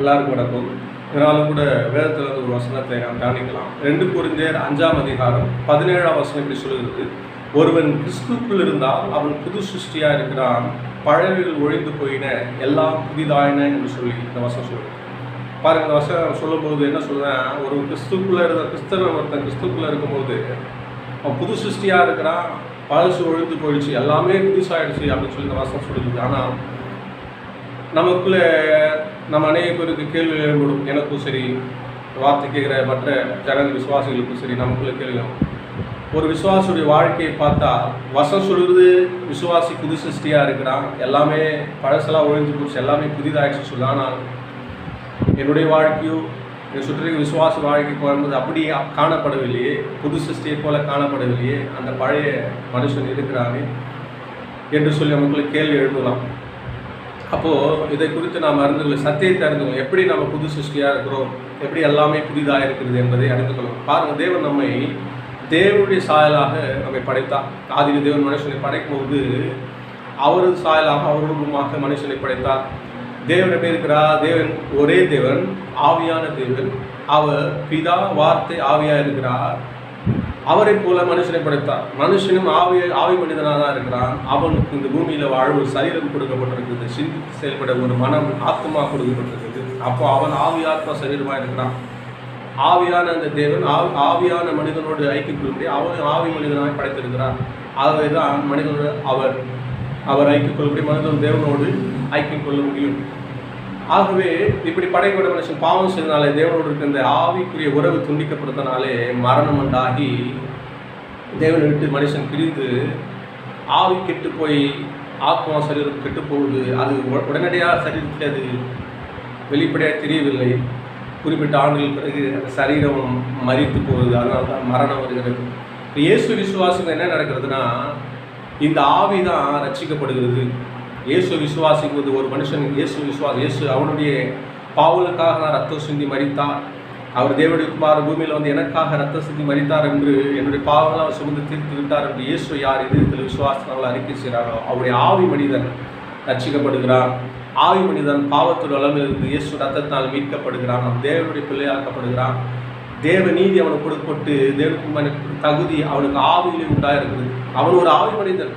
எல்லாருக்கும் நடக்கும் இதனாலும் கூட வேதத்தில் வந்து ஒரு வசனத்தை நாம் கவனிக்கலாம். ரெண்டு குறிஞ்சேர் அஞ்சாம் அதிகாரம் பதினேழாம் வசனம் இப்படி சொல்லுகிறது. ஒருவன் கிறிஸ்துக்குள் இருந்தால் அவன் புது சிருஷ்டியாக இருக்கிறான். பழவிகள் ஒழிந்து போயின எல்லாம் புதிதாயின என்று சொல்லி இந்த வசனம் சொல்லுது. பாருங்க இந்த வசனம் சொல்லும்போது என்ன சொல்கிறேன் ஒரு கிறிஸ்துக்குள்ளே இருந்த கிறிஸ்தவன் ஒருத்தன் கிறிஸ்துக்குள்ளே இருக்கும்போது அவன் புது சிருஷ்டியாக இருக்கிறான். பழசு ஒழிந்து போயிடுச்சு எல்லாமே புதுசாகிடுச்சு அப்படின்னு சொல்லி இந்த வசனம் சொல்லுது. ஆனால் நமக்குள்ளே நம்ம அநேக பேருக்கு கேள்வி ஏற்படும் எனக்கும் சரி வார்த்தை கேட்குற மற்ற ஜன விசுவாசிகளுக்கும் சரி நமக்குள்ள கேள்வி ஒரு விசுவாசியுடைய வாழ்க்கையை பார்த்தா வசம் சொல்கிறது விசுவாசி புது சிருஷ்டியாக இருக்கிறான். எல்லாமே பழசெல்லாம் ஒழிஞ்சு போச்சு. எல்லாமே புதிதாகிடுச்சு சொல்லு. ஆனால் என்னுடைய வாழ்க்கையோ என் சுற்றி விசுவாச வாழ்க்கைக்கு வரும்போது அப்படி காணப்படவில்லையே. புது சிருஷ்டியை போல காணப்படவில்லையே. அந்த பழைய மனுஷன் இருக்கிறானே என்று சொல்லி நமக்குள்ள கேள்வி எழுப்பலாம் அப்போது இதை குறித்து நாம் அறிந்து கொள்ள சத்தியத்தை அறிந்து எப்படி நம்ம புது சிருஷ்டியாக இருக்கிறோம்? எப்படி எல்லாமே புதிதாக இருக்கிறது என்பதை அறிந்து பாருங்கள் தேவன் நம்மை தேவனுடைய சாயலாக நம்மை படைத்தார். ஆதிக தேவன் மனுஷனை படைக்கும்போது அவரது சாயலாக அவருமாக மனுஷனை படைத்தார். தேவன் எப்படி இருக்கிறார்? தேவன் ஒரே தேவன் ஆவியான தேவன். அவர் பிதா வார்த்தை ஆவியாக இருக்கிறார். அவரை போல மனுஷனை படைத்தார் மனுஷனும் ஆவி ஆவி மனிதனாக தான் இருக்கிறான். அவனுக்கு இந்த பூமியில் வாழ்வு ஒரு சரீரம் கொடுக்கப்பட்டிருக்குது சிந்தித்து செயல்பட ஒரு மனம் ஆத்மா கொடுக்கப்பட்டிருக்குது அப்போ அவன் ஆவி ஆத்மா சரீரமாக இருக்கிறான். ஆவியான அந்த தேவன் ஆவி ஆவியான மனிதனோடு ஐக்கியம் அவன் ஆவி மனிதனாக படைத்திருக்கிறான். ஆகவே தான் மனிதனோடு அவர் அவர் ஐக்கிய கொள்ளும்படி மனிதன் தேவனோடு ஐக்கியம் கொள்ள முடியும். ஆகவே இப்படி படைக்கப்பட்ட மனுஷன் பாவம் செய்தனாலே தேவனோடு இருக்க இந்த ஆவிக்குரிய உறவு துண்டிக்கப்படுறதுனாலே மரணம் உண்டாகி தேவனை விட்டு மனுஷன் பிரிந்து ஆவி கெட்டு போய் ஆத்மா சரீரம் கெட்டு போகுது அது உடனடியாக சரீரத்தில் அது வெளிப்படையாக தெரியவில்லை. குறிப்பிட்ட ஆண்டுகள் பிறகு அந்த சரீரம் மறித்து போகுது. அதனால தான் மரணம் வருகிறது. இப்போ இயேசு விசுவாசம் என்ன நடக்கிறதுனா இந்த ஆவி தான் ரட்சிக்கப்படுகிறது. இயேசு விசுவாசிக்குவது ஒரு மனுஷன் இயேசு விசுவாசம் இயேசு அவனுடைய பாவலுக்காக நான் ரத்தம் சிந்தி மரித்தார் அவர் தேவனுடைய குமார் பூமியில் வந்து எனக்காக ரத்த சிந்தி மறித்தார் என்று என்னுடைய பாவங்களை அவர் சுமந்து தீர்த்து விட்டார் என்று இயேசு யார் இதயத்தில் விசுவாசத்தால் அறிக்கை செய்கிறாரோ அவருடைய ஆவி மனிதன் ரட்சிக்கப்படுகிறான். ஆவி மனிதன் பாவத்தோட அளவிலிருந்து இயேசு ரத்தத்தால் மீட்கப்படுகிறான். அவன் தேவனுடைய பிள்ளையாக்கப்படுகிறான். தேவ நீதி அவனுக்கு கொடுக்கப்பட்டு தேவனுக்கு தகுதி அவனுக்கு ஆவியிலே உண்டாயிருக்கிறது. அவன் ஒரு ஆவி மனிதன்.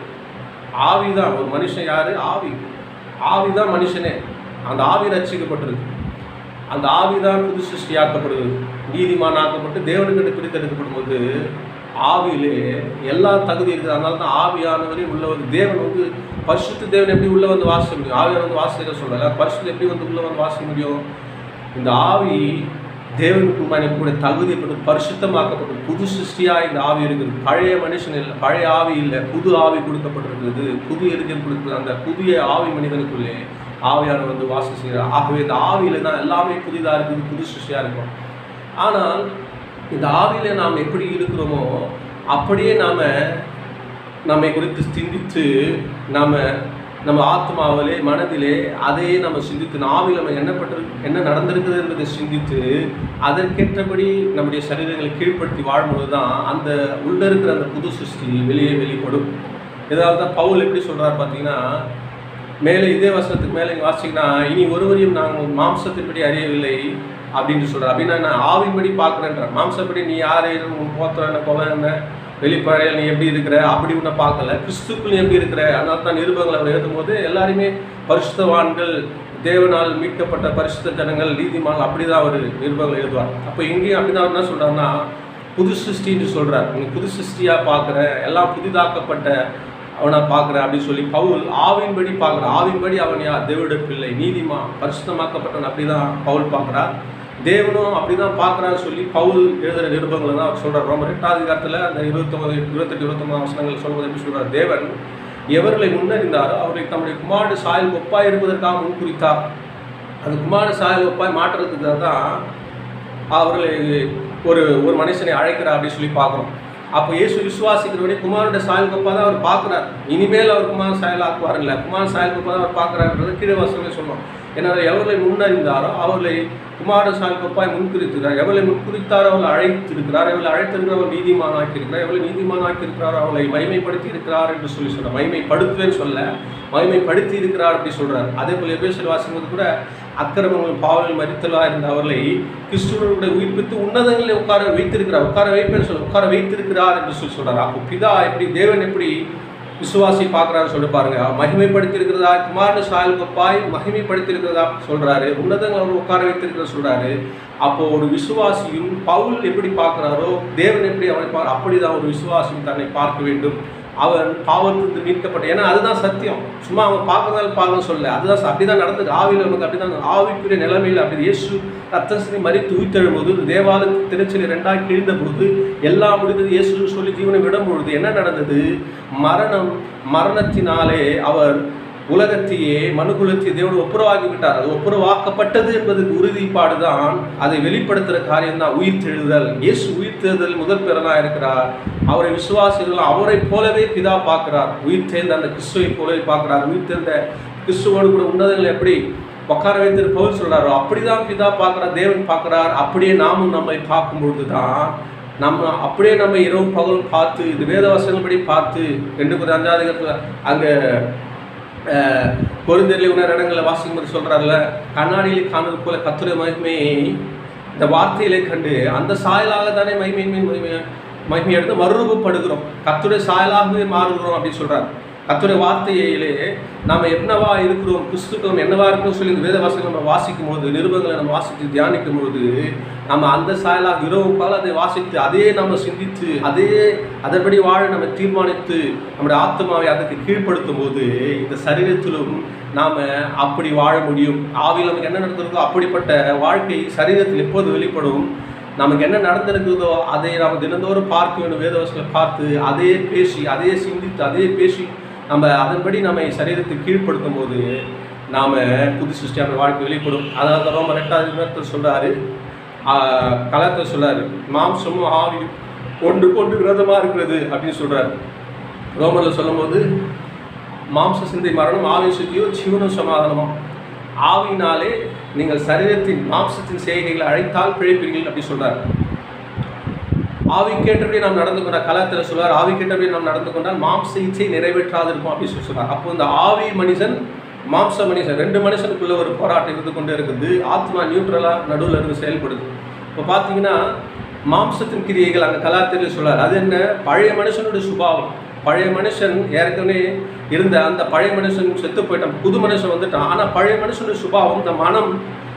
ஆவி தான் ஒரு மனுஷன் யார்? ஆவி. ஆவி தான் மனுஷனே. அந்த ஆவி ரசிக்கப்பட்டிருக்கு அந்த ஆவிதான் புது சிருஷ்டியாக்கப்படுகிறது. நீதிமான் ஆக்கப்பட்டு தேவனுக்கிட்ட பிரித்தெடுக்கப்படும் போது ஆவியிலே எல்லா தகுதி இருக்குது. அதனால தான் ஆவியானவரே உள்ள வந்து தேவன் வந்து பரிசுத்த தேவன் எப்படி உள்ளே வந்து வாசிக்க முடியும்? ஆவியான வந்து வாசிக்க சொல்லல பரிசுத்த எப்படி வந்து உள்ளே வந்து வாசிக்க முடியும்? இந்த ஆவி தேவனுக்கு முன்னாடி கூட தகுதிப்பட்டு பரிசுத்தமாக்கப்பட்டு புது சிருஷ்டியாக இந்த ஆவி இருக்குது பழைய மனுஷன் இல்லை பழைய ஆவி இல்லை புது ஆவி கொடுக்கப்பட்டிருக்கிறது. புது எரிஞ்சல் கொடுக்குறது. அந்த புதிய ஆவி மனிதனுக்குள்ளே ஆவியான வந்து வாசம் செய்கிறார். ஆகவே இந்த ஆவியில தான் எல்லாமே புதிதாக இருக்குது புது சிருஷ்டியாக இருக்கும். ஆனால் இந்த ஆவியில் நாம் எப்படி இருக்கிறோமோ அப்படியே நாம் நம்மை குறித்து சிந்தித்து நாம் நம்ம ஆத்மாவிலே மனதிலே அதையே நம்ம சிந்தித்து ஆவியில் நம்ம என்னப்பட்டு என்ன நடந்திருக்குது என்பதை சிந்தித்து அதற்கேற்றபடி நம்முடைய சரீரங்களை கீழ்ப்படுத்தி வாழும்போது தான் அந்த உள்ள இருக்கிற அந்த புது சிருஷ்டி வெளியே வெளிப்படும். இதனால தான் பவுல் எப்படி சொல்கிறார் பார்த்தீங்கன்னா மேலே இதே வசனத்துக்கு மேலே இங்கே வாசிங்கன்னா இனி ஒருவரையும் நாங்கள் மாம்சத்தின்படி அறியவில்லை அப்படின்னு சொல்கிறார் அப்படின்னா நான் ஆவின்படி பார்க்குறேன்ற மாம்சப்படி நீ யார்? உன் போத்திரம் என்ன கொலை என்ன? வெளிப்படையில் நீ எப்படி இருக்கிற? அப்படி உன்னை பார்க்கல. கிறிஸ்துக்குள் நீ எப்படி இருக்கிற? அதனால தான் நிருபங்களை அவர் எழுதும்போது எல்லாருமே பரிசுத்தவான்கள் தேவனால் மீட்கப்பட்ட பரிசுத்த ஜனங்கள் நீதிமான் அப்படி தான் அவர் நிருபங்களை எழுதுவார். அப்போ இங்கேயும் அப்படி தான் என்ன சொல்கிறாருன்னா புது சிருஷ்டின்னு சொல்கிறார் நீ புது சிருஷ்டியாக பார்க்குற எல்லாம் புதிதாக்கப்பட்ட அவனை பார்க்குறேன் அப்படின்னு சொல்லி பவுல் ஆவின்படி பார்க்குறான் ஆவின்படி அவன் யார்? தேவனுடைய பிள்ளை நீதிமா பரிசுத்தமாக்கப்பட்டவன் அப்படி தான் பவுல் பார்க்குறான் தேவனும் அப்படி தான் பார்க்குறான்னு சொல்லி பவுல் எழுதுகிற நிருபங்களை தான் அவர் சொல்கிறார் ரொம்ப எட்டாவது காலத்தில் அந்த இருபத்தொம்பது இருபத்தெட்டு இருபத்தொம்பது வசனங்கள் சொல்வது எப்படி சொல்கிறார் தேவன் எவர்களை முன்னறிந்தாரோ அவர்களை தம்முடைய குமாரனுடைய சாயல் ஒப்பாய் இருப்பதற்காக முன்குறித்தார். அந்த குமார சாயல் ஒப்பாய் மாற்றுறதுக்காக தான் அவர்களை ஒரு ஒரு மனுஷனை அழைக்கிறார் அப்படின்னு சொல்லி பார்க்குறோம். அப்போ இயேசு விசுவாசிக்கிறபடி குமாரோட சாயல் கொப்பா தான் அவர் பார்க்குறார். இனிமேல் அவர் குமார் சாயல் ஆக்குவார் இல்லை. குமார் சாயல் கொப்பா தான் அவர் பார்க்குறாருன்றது கீழே வசனமே சொன்னோம் ஏன்னா எவர்களை முன்னறிந்தாரோ அவர்களை குமார சாயல் கொப்பாய் முன்குறித்திருக்கிறார். எவர்களை முன்குறித்தாரோ அவர்களை அழைத்திருக்கிறார். எவர்களை அழைத்திருக்கிறவர் நீதிமான் ஆக்கியிருக்கிறார் எவர்களை நீதிமான் ஆக்கியிருக்கிறாரோ அவளை மகிமைப்படுத்தி இருக்கிறார் என்று சொல்லி சொல்கிறார் மகிமைப்படுத்துவேன்னு சொல்ல மகிமைப்படுத்தி இருக்கிறார் அப்படி சொல்றார். அதே போல எபேசியர் வாசிக்கும்போது கூட அக்கிரமங்கள் பாவங்கள் மறித்தலா இருந்த அவர்களை கிறிஸ்துவனுடைய உயிர்ப்பித்து உன்னதங்களில் உட்கார வைத்திருக்கிறார். உட்கார வைப்பேன்னு சொல்ல உட்கார வைத்திருக்கிறார் என்று சொல்லி சொல்றார். அப்போ பிதா எப்படி தேவன் எப்படி விசுவாசி பார்க்குறான்னு சொல்லி பாருங்க. மகிமைப்படுத்தியிருக்கிறதா? குமாரன சாயல் கொப்பாய் மகிமைப்படுத்தியிருக்கிறதா சொல்கிறாரு உன்னதங்கள் அவர் உட்கார வைத்திருக்கிறத சொல்கிறாரு அப்போ ஒரு விசுவாசியும் பவுல் எப்படி பார்க்குறாரோ தேவன் எப்படி அவனை பார் அப்படிதான் ஒரு விசுவாசியும் தன்னை பார்க்க வேண்டும். அவன் பாவத்திலிருந்து மீட்கப்பட்ட ஏன்னா அதுதான் சத்தியம். சும்மா அவன் பார்க்கறதால பார்க்க சொல்ல அதுதான் அப்படி தான் நடந்தது. ஆவியில் நமக்கு அப்படிதான் ஆவிக்குரிய நிலைமையில் அப்படி இயேசு ரத்தம் சிந்தி மறித்து உயிர்த்தெழும்போது தேவாலய திருச்சியில் ரெண்டாக கிழிந்த போது எல்லாம் முடிந்தது இயேசு சொல்லி ஜீவனை விடும் பொழுது என்ன நடந்தது? மரணம் மரணத்தினாலே அவர் உலகத்தையே மனுகுலத்தையே தேவன் ஒப்புரவாகிவிட்டார் அது ஒப்புரவாக்கப்பட்டது என்பதுக்கு உறுதிப்பாடு தான் அதை வெளிப்படுத்துகிற காரியம் தான் உயிர்த்தெழுதல் இயேசு உயிர்த்தெழுதல் முதல் பிறனா இருக்கிறார். அவரை விசுவாசிகள் அவரை போலவே பிதா பார்க்கிறார். உயிர் தேர்ந்த அந்த கிறிஸ்துவை போலவே பார்க்கிறார். உயிர்த்தெழுந்த கிறிஸ்துவோடு கூட உன்னதங்கள் எப்படி? உட்கார வைத்திருப்பவர் சொல்கிறாரோ அப்படி தான் பிதா பார்க்குறார் தேவன் பார்க்குறார். அப்படியே நாமும் நம்மை பார்க்கும்பொழுது தான் நம்ம அப்படியே நம்ம இரவு பகலும் பார்த்து இது வேத வசனப்படி பார்த்து ரெண்டு கொஞ்சம் அஞ்சாவது அங்கே பொருந்தெரில் உணர் இடங்களில் வாசிக்கும்போது சொல்கிறார்ல கண்ணாடியில் காணுவது போல கத்துரை மகிமையை இந்த வார்த்தையிலே கண்டு அந்த சாயலாக தானே மகிமை மகிமை மகிமை எடுத்து மறுரூபப்படுகிறோம். கத்துரை சாயலாகவே மாறுகிறோம் அப்படின்னு சொல்கிறார் கத்துடைய வார்த்தையிலே நாம் என்னவா இருக்கிறோம் கிறிஸ்துக்கம் என்னவா இருக்கிறோம் சொல்லி இந்த வேத வாசகம் நம்ம வாசிக்கும் போது நிருபங்களை நம்ம வாசித்து தியானிக்கும் போது நம்ம அந்த சாயலாக இரவு பால் அதை வாசித்து அதையே நம்ம சிந்தித்து அதே அதன்படி வாழ நம்ம தீர்மானித்து நம்முடைய ஆத்மாவை அதற்கு கீழ்ப்படுத்தும் போது இந்த சரீரத்திலும் நாம் அப்படி வாழ முடியும். ஆவியில் நமக்கு என்ன நடந்திருக்கோ அப்படிப்பட்ட வாழ்க்கை சரீரத்தில் எப்போது வெளிப்படும்? நமக்கு என்ன நடந்திருக்குதோ அதை நாம் தினந்தோறும் பார்க்க வேண்டும். வேதவசங்களை பார்த்து அதையே பேசி அதையே சிந்தித்து அதையே பேசி நம்ம அதன்படி நம்ம சரீரத்தை கீழ்ப்படுத்தும் போது நாம் புது சிருஷ்டியான வாழ்க்கை வெளிப்படும் அதாவது தான் ரெண்டாவது நேரத்தில் சொல்கிறாரு கலத்தை சொல்றாரு. மாம்சமும் ஆவியும் ஒன்று கொண்டு விரதமாக இருக்கிறது அப்படின்னு சொல்கிறாரு ரோமரில் சொல்லும்போது மாம்ச சிந்தை மரணம் ஆவி சுத்தியோ ஜீவனும் சமாதானமும் ஆவினாலே நீங்கள் சரீரத்தின் மாம்சத்தின் செய்கைகளை அழைத்தால் பிழைப்பீர்கள் அப்படி சொல்கிறார் ஆவிக்கேற்றபடி நாம் நடந்து கொண்ட கலாத்தில் சொல்வார் ஆவி கேட்டபடி நாம் நடந்து கொண்டால் மாம்ச இச்சை நிறைவேற்றாது இருக்கும் அப்படின்னு சொல்லி சொல்றார் அப்போ இந்த ஆவி மனுஷன் மாம்ச மனுஷன் ரெண்டு மனுஷனுக்குள்ள ஒரு போராட்டம் இருந்து கொண்டே இருக்குது. ஆத்மா நியூட்ரலாக நடுவில் இருந்து செயல்படுது. இப்போ பார்த்தீங்கன்னா மாம்சத்தின் கிரியைகள் அங்கே கலாத்திரில் சொல்றார் அது என்ன? பழைய மனுஷனுடைய சுபாவம். பழைய மனுஷன் ஏற்கனவே இருந்த அந்த பழைய மனுஷன் செத்து போயிட்டான். புது மனுஷன் வந்துட்டான். ஆனால் பழைய மனுஷனுடைய சுபாவம் இந்த மனம்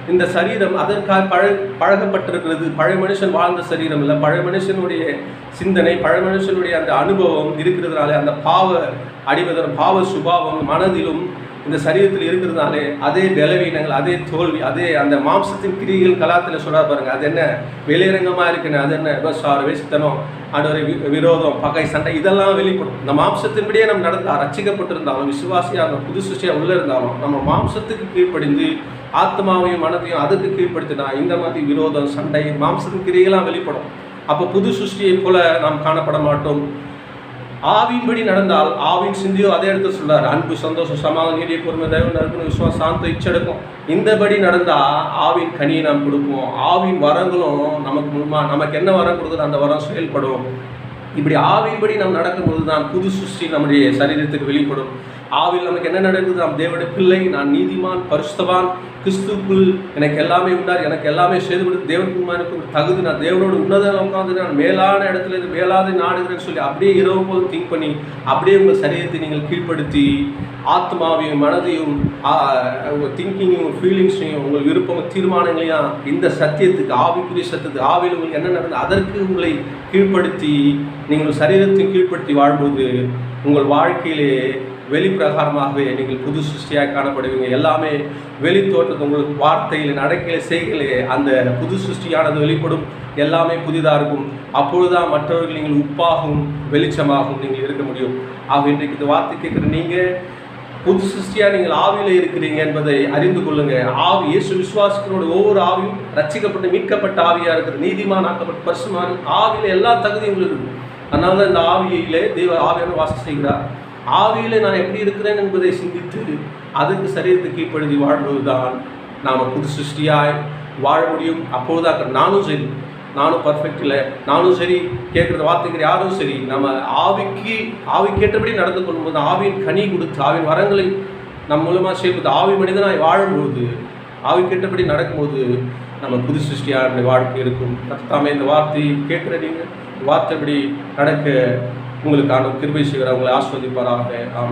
இந்த சரீரம் அதற்காக பழ பழகப்பட்டிருக்கிறது. பழைய மனுஷன் வாழ்ந்த சரீரம் இல்லை. பழைய மனுஷனுடைய சிந்தனை பழைய மனுஷனுடைய அந்த அனுபவம் இருக்கிறதுனால அந்த பாவ அடிவதன் பாவ சுபாவம் மனதிலும் இந்த சரீரத்தில் இருக்கிறதுனாலே அதே பலவீனங்கள் அதே தோல்வி அதே அந்த மாம்சத்தின் கிரிகள் கலாத்தில் சொல்ல பாருங்கள் அது என்ன? வெளியரங்கமாக இருக்குன்னு அது என்ன? விபசாரம் வேசித்தனம் ஆண்டவரை வி- விரோதம் பகை சண்டை இதெல்லாம் வெளிப்படும். இந்த மாம்சத்தின்படியே நம்ம நடந்தால் ரச்சிக்கப்பட்டிருந்தாலும் விசுவாசியாக அந்த புது சிருஷ்டியாக உள்ளே இருந்தாலும் நம்ம மாம்சத்துக்கு கீழ்ப்படிந்து ஆத்மாவையும் மனதையும் அதுக்கு கீழ்ப்படுத்தினா இந்த மாதிரி விரோதம் சண்டை மாம்சத்தின் கிரியெல்லாம் வெளிப்படும். அப்போ புது சுஷ்டியை போல நாம் காணப்பட மாட்டோம். ஆவியின்படி நடந்தால் ஆவின் சிந்தியோ அதே இடத்துல சொல்றாரு அன்பு சந்தோஷம் சமாதம் நீடிய பொறுமை தயவு நறுக்கு விசுவாசம் சாந்த இச்செடுக்கும். இந்தபடி நடந்தா ஆவின் கனியை நாம் கொடுப்போம். ஆவின் வரங்களும் நமக்கு முன்மா நமக்கு என்ன வரம் கொடுக்குதோ அந்த வரம் செயல்படும். இப்படி ஆவியின்படி நாம் நடக்கும்போது தான் புது சுஷ்டி நம்முடைய சரீரத்துக்கு வெளிப்படும். ஆவில் நமக்கு என்ன நடக்குது? நாம் தேவனுடைய பிள்ளை நான் நீதிமான் பரிசுத்தவான் கிறிஸ்துக்குள் எனக்கு எல்லாமே உண்டார் எனக்கு எல்லாமே செய்துவிடுது தேவன் ஒரு தகுதி நான் தேவனோட உன்னத உட்காந்து நான் மேலான இடத்துல இருந்து மேலாத நாடுகிறேன்னு சொல்லி அப்படியே இரவு போது திங்க் பண்ணி அப்படியே உங்கள் சரீரத்தை நீங்கள் கீழ்ப்படுத்தி ஆத்மாவையும் மனதையும் உங்கள் திங்கிங்கையும் ஃபீலிங்ஸையும் உங்கள் விருப்பம் தீர்மானங்களையும் இந்த சத்தியத்துக்கு ஆவிக்குரிய சத்தியத்துக்கு ஆவியில் உங்களுக்கு என்ன நடந்தது அதற்கு உங்களை கீழ்ப்படுத்தி நீங்கள் சரீரத்தையும் கீழ்ப்படுத்தி வாழும்போது உங்கள் வாழ்க்கையிலே வெளிப்பிரகாரமாகவே நீங்கள் புது சிருஷ்டியாக காணப்படுவீங்க. எல்லாமே வெளி தோற்றத்தை உங்களுக்கு வார்த்தையில் நடக்கையில் செய்கையிலே அந்த புது சிருஷ்டியானது வெளிப்படும். எல்லாமே புதிதாக இருக்கும். அப்பொழுதுதான் மற்றவர்கள் நீங்கள் உப்பாகவும் வெளிச்சமாகவும் நீங்கள் இருக்க முடியும். ஆக இன்றைக்கு இந்த வார்த்தை கேட்குற நீங்கள் புது சிருஷ்டியாக நீங்கள் ஆவியில் இருக்கிறீங்க என்பதை அறிந்து கொள்ளுங்கள் ஆவி இயேசு விசுவாசிகளோட ஒவ்வொரு ஆவியும் ரச்சிக்கப்பட்டு மீட்கப்பட்ட ஆவியாக இருக்கிற நீதிமானாக்கப்பட்ட பரிசுமான ஆவியில் எல்லா தகுதியும் உங்களுக்கு அதனால தான் இந்த ஆவியிலே தெய்வ ஆவியான வாசம் செய்கிறார். ஆவியில் நான் எப்படி இருக்கிறேன் என்பதை சிந்தித்து அதுக்கு சரீரத்தை கீழ்ப்படுத்தி வாழ்வதுதான் நாம் புது சிருஷ்டியாய் வாழ முடியும். அப்போதுதான் நானும் சரி. நானும் பர்ஃபெக்ட் இல்லை. நானும் சரி. கேட்குற வார்த்தைக்கிற யாரும் சரி. நம்ம ஆவிக்கு ஆவிக்கேற்றபடி நடந்து கொள்ளும்போது ஆவியின் கனி கொடுத்து ஆவின் வரங்களை நம் மூலமாக சேர்ப்பது ஆவி மனிதனாய் வாழும்போது ஆவிக்கேற்றபடி நடக்கும்போது நம்ம புது சிருஷ்டியாக வாழ்க்கை இருக்கும். கர்த்தாமே இந்த வார்த்தையை கேட்குற நீங்கள் வார்த்தைப்படி நடக்க உங்களுக்கான கிருபை செய்கிற உங்களை ஆஸ்வதிப்பாராக.